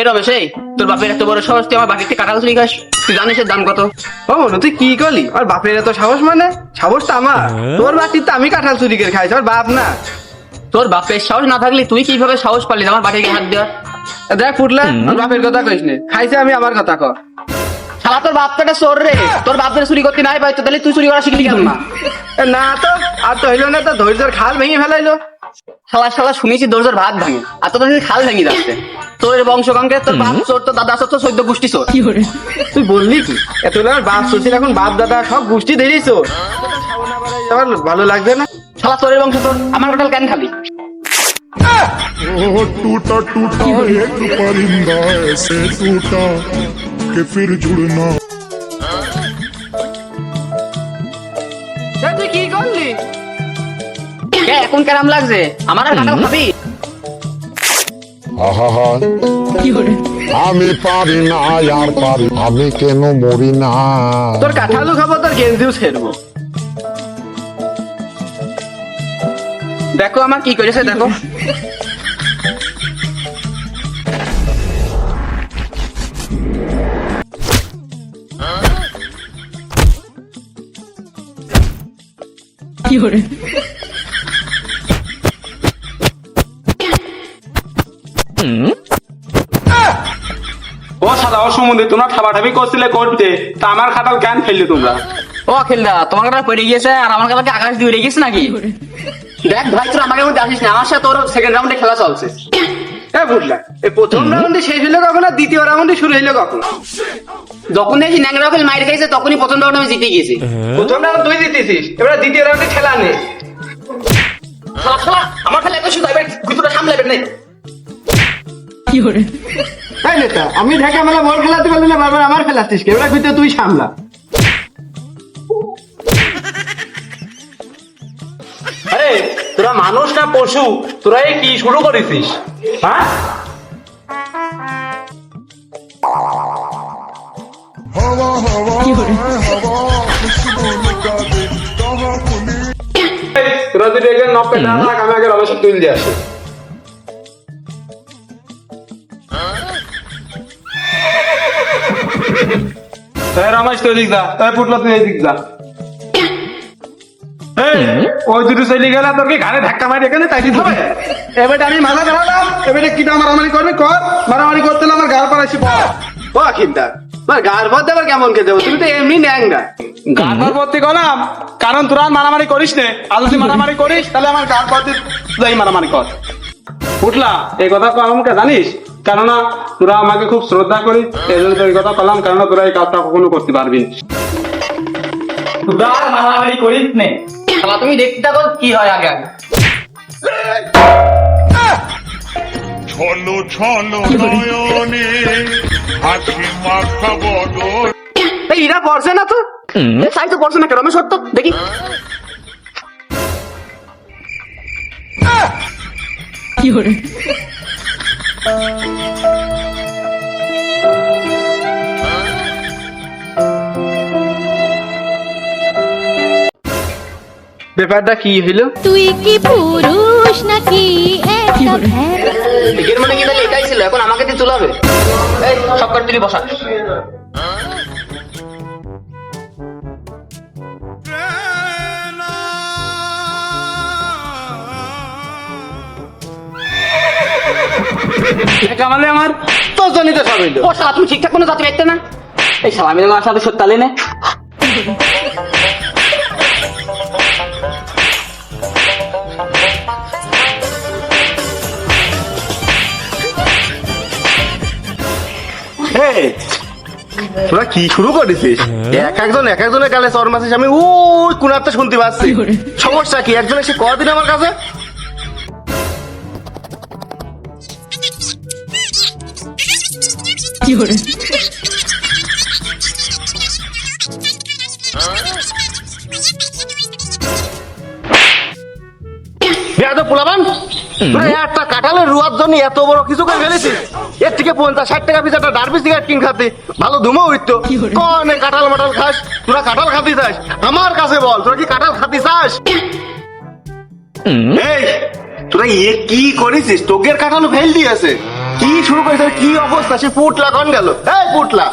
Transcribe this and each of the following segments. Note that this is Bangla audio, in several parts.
এই তোর বাপের এত বড় সাহস তুই আমার বাড়িতে কাঁঠাল চুরি খাস। তুই জানিস এর দাম কত? ও মনু তুই কি করলি? আর বাপের এত সাহস মানে? সাহস তো আমার। তোর বাটির তো আমি কাঁঠাল চুরি করে খাইছি আর বাপ না। তোর বাপের সাহস না থাকলে তুই কীভাবে সাহস পারলি আমার বাড়িতে হাত দেওয়ার। দেখ ফুটলা আর বাপের কথা কইস নে। খাইছে আমি আমার কথা কর শালা তোর বাপ তো চোর রে। তোর বাপ ধরে চুরি করতে নাই পাইতো তাহলে তুই চুরি করা শিখলি কেন না না তো আর তো হইল না তো ধৈর্যের খাল ভেঙে ফেলাইলো। শালা শালা শুনেছি দরজার ভাত ভাঙে। আর তোর দেখি খাল ভেঙে যাচ্ছে। তোর বংশগঙ্গে তোর বাপ চোর তোর দাদা চোর তোর চৈদ্য গোষ্ঠী চোর তুই বললি কি এত আমার বাপ চলছিল এখন বাপ দাদা সব গোষ্ঠী দেরিয়েছো আমার ভালো লাগবে না শালা তোর বংশ তোর আমার কাঁঠাল কেন খাবি ओ टूटा टूटा एक परिंदा ऐसे टूटा कि फिर जुड़ना এ, তুই কি করলি এ, এখন কেরাম লাগছে আমার আর কাঁঠাল খাবি আহা আমি পারি না আর পারি আমি কেন মরি না? তোর কাঁঠালও খাব তোর গেঞ্জিও ছেড়বো। দেখো আমার কি করেছে দেখো। ও সাদা সম্বন্ধে তোমরা ঠাবাঠাবি করছিলে করতে তা আমার খাটাল কেন ফেললে তোমরা? ও খেলদা তোমার কাছে পড়ে গিয়েছে আর আমার কাছে আকাশ দিয়ে উড়ে গেছে নাকি? দেখ ভাই তোর আমাকে মধ্যে আসিস না আমার সাথে তোর সেকেন্ড রাউন্ডে খেলা চলছে। এ বুঝলা এই প্রথম রাউন্ডে শেষ হইল কখন আর দ্বিতীয় রাউন্ডে শুরু হইল কখন? যখন দেখি ন্যাংরা ফেল মাইর খাইছে তখনই প্রথম রাউন্ড আমি জিতে গেছি প্রথম রাউন্ড তুই জিতেছিস এবার দ্বিতীয় রাউন্ডে খেলা নে। শালা শালা আমার খেলা এত শুধু এবার গুতুটা সামলাবে না। তাই নেতা, আমি ঢাকা মেলা বল খেলাতে পারবি না, বারবার আমার খেলাচ্ছিস কেবলা কিন্তু তুই সামলা। আরে, তোরা মানুষ না পশু? তোরা কি শুরু করেছিস? হ্যাঁ? তোরা যদি নপে না থাক আমি আগে রমেশ তুল দিয়ে আসি। রমেশ তুই দিক যা এই পুটলা তুই এই দিক যা ওই দুটো চলে গেলে তোর কি ঘাড়ে ধাক্কা মারি এখানে? তাই দিতে হবে? এবারে আমি মাথা ধরালাম এবারে কিটা মারামারি করবে? কর। মারামারি করতে হলে আমার গার পাড়াইছি ও আখিমটা আমার গার পর দেবার কেমন খেতে? তুমি তো এমনি ন্যাংরা গাড় ভর্তি করলাম কারণ তোরা মারামারি করিস নে। আর যদি মারামারি করিস তাহলে আমার গাড় ভর্তি যাই মারামারি কর। উঠলা এই কথা তো আমাকে জানিস? কেননা তোরা আমাকে খুব শ্রদ্ধা করিস এই জন্য তোর কথা বললাম কেননা তোরা এই কাজটা কখনো করতে পারবি না। তোরা মারামারি করিস নে। শালা তুমি দেখতে থাকো কি হয় আগে আগে। ছলো ছলো নয়নে হাসি মাখা বদল। এই ইরা পড়ছে না তো? সাই তো পড়ছে না কেন? রমেশ সত্য? দেখি। ব্যাপারটা কি হইল? তুই কি পুরুষ নাকি একটা ভ্যান মানে কি তাহলে এটাই ছিল? এখন আমাকে দিয়ে চলাবে এই সব কাট বসা। কামালে আমার তো জনিত সব হইল। ও শালা তুমি ঠিকঠাক কোনো জাতি দেখতে না? এই শালা আমি আমার সাথে সত্যালে নে তোরা কি শুরু করেছিস? এক একজন এক একজনের গালে চর মাসিস আমি ওই কোনাতে শুনতে পাচ্ছি। সমস্যা কি? একজন এসে কদিন আমার কাছে। বেয়াদব পোলাবান তোরা একটা কাঁঠালের রুয়ার জন্য এত বড় কিছু করে ফেলেছিস এর থেকে পঞ্চাশ ষাট টাকা পিস একটা ডারবি সিগারেট কিন খাতে। ভালো ধুমো হইতো কনে কাঁঠাল মাটাল খাস? তোরা কাঁঠাল খাতে চাস। আমার কাছে বল তোরা কি কাঁঠাল খাতে চাস? এই তোরা এ কি করেছিস? তোকের কাঠালো ফেল দিয়েছে। কি শুরু করেছে? কি অবস্থা? সে পুটলা কন গেল। এই পুটলা।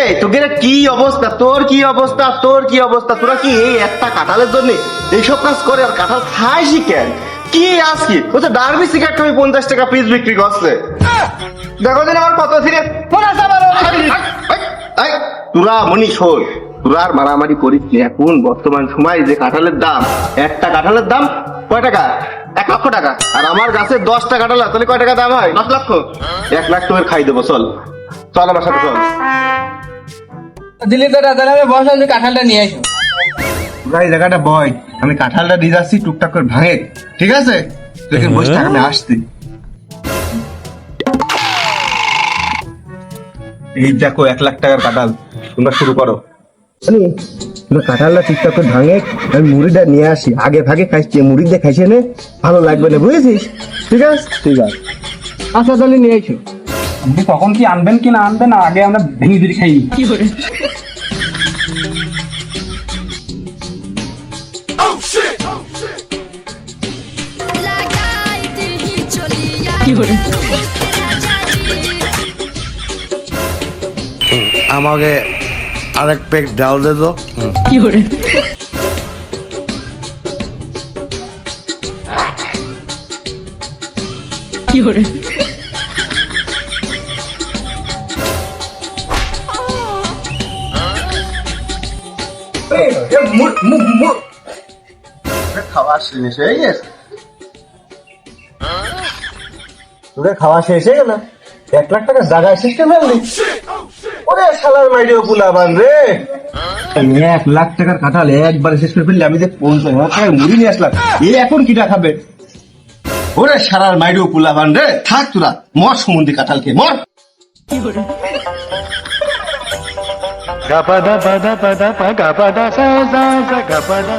এই তোকে কি অবস্থা? তোর কি অবস্থা? তোর কি অবস্থা? তোরা কি এই একটা কাঁঠালের জন্য এইসব কাজ করে আর কাঁঠাল খাইছি কেন? কি আজকে? বলছে ডার্বি সিগারেট আমি পঞ্চাশ টাকা পিস বিক্রি করছে। দেখো দিন আমার কত ছিঁড়ে তোরা মনি শোন তোরা মারামারি করিস। এখন বর্তমান সময় যে কাঁঠালের দাম একটা কাঁঠালের দাম কয় টাকা? এক লক্ষ টাকা। আর আমার গাছে দশটা কাঁঠাল তাহলে কয় টাকা দাম হয়? দশ লক্ষ। এক লাখ তোর খাই দেবো চল। চল আমার সাথে চল। দিলি তো দাদা আমি বসে কাঁঠালটা নিয়ে আসো। তোরা এই জায়গাটা বয়। আমি কাঁঠালটা দিয়ে যাচ্ছি টুকটাক করে ভাঙে। ঠিক আছে? তুই বসে থাক, আমি আসছি এই দেখো এক লাখ টাকার কাঁঠাল। তোমরা শুরু করো। তোমরা কাঁঠালটা ঠিকঠাক করে ভাঙে আমি মুড়িটা নিয়ে আসি। আগে ভাগে খাইছি মুড়ি দিয়ে খাইছে নে ভালো লাগবে না বুঝেছিস? ঠিক আছে? ঠিক আছে। আচ্ছা তাহলে নিয়ে এসো। আপনি তখন কি আনবেন কি না আনবেন? আগে আমরা ভেঙে ভেঙে খাই আমাকে আরেক পেক ডাল দে তো। খাওয়া শেষ হয়ে গেছে? তোদের খাওয়া শেষ হয়ে গেল। এক লাখ টাকা জায়গায় সিস্টেম ফেললি ওরে শালার মাইডিও পুলাবান রে। এক লাখ টাকার কাঁঠাল একবারে শেষ করে ফেললি আমি যে পঞ্চাশ হাজার মুড়ি নিয়ে আসলাম এই এখন কিটা খাবে? ওরে শালার মাইডিও পুলাবান রে। থাক তোরা মর সমুদ্রে কাঁঠাল খেয়ে মর। গাপাদা পাদা পাদা পা গাপাদা সা সা সা গাপাদা